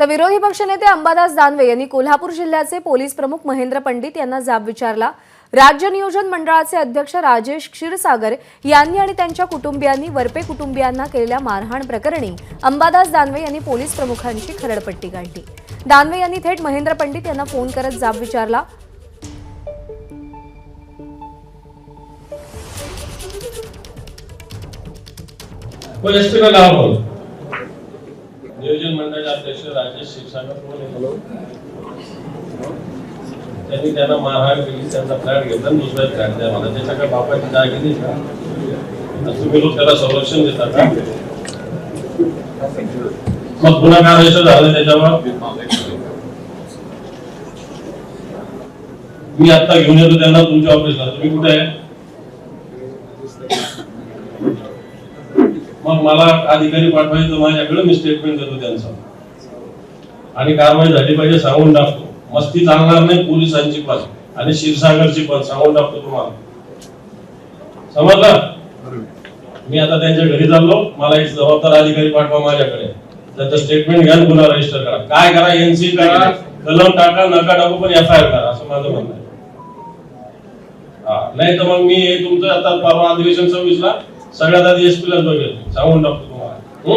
तर विरोधी पक्षनेते अंबादास दानवे यांनी कोल्हापूर जिल्ह्याचे पोलीस प्रमुख महेंद्र पंडित यांना जाब विचारला. राज्य नियोजन मंडळाचे अध्यक्ष राजेश क्षीरसागर यांनी आणि त्यांच्या कुटुंबियांनी वरपे कुटुंबियांना केलेल्या मारहाण प्रकरणी अंबादास दानवे यांनी पोलीस प्रमुखांची खरडपट्टी काढली. दानवे यांनी थेट महेंद्र पंडित यांना फोन करत जाब विचारला. कोण अध्यक्ष राजेश क्षीरसागर त्यांनी त्यांना मारहाण केली त्यांचा फ्लॅट घेतला दुसऱ्या फ्लॅट द्या मला. त्याच्या काय बापाची जागी नाही का? तुम्ही लोक त्याला संरक्षण देता का? मग गुन्हा झालं त्याच्यावर मी आता घेऊन येतो त्यांना तुमच्या ऑफिसला. तुम्ही कुठे आहे? मग मला अधिकारी पाठवायचं माझ्याकडे मी स्टेटमेंट देतो त्यांचं. आणि कारवाई झाली पाहिजे सांगून टाकतो. मस्ती चालणार नाही पोलिसांची पण आणि क्षीरसागरची पण सांगून टाकतो तुम्हाला. समजलं? मी आता त्यांच्या घरी चाललो मला एक जबाबदार अधिकारी पाठवा माझ्याकडे. त्याचं स्टेटमेंट घ्या गुन्हा रजिस्टर करा. काय करा एनसी करा? कलम टाका नका टाकू पण एफ आय आर करा असं माझं म्हणणं आहे. हा नाही तर मग मी हे तुमचं आता परवा अधिवेशन सव्वीसला सगळ्यात आधी एस पीलाच बघेल. सांगून टाकतो तुम्हाला?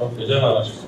ओके जय महाराष्ट्र.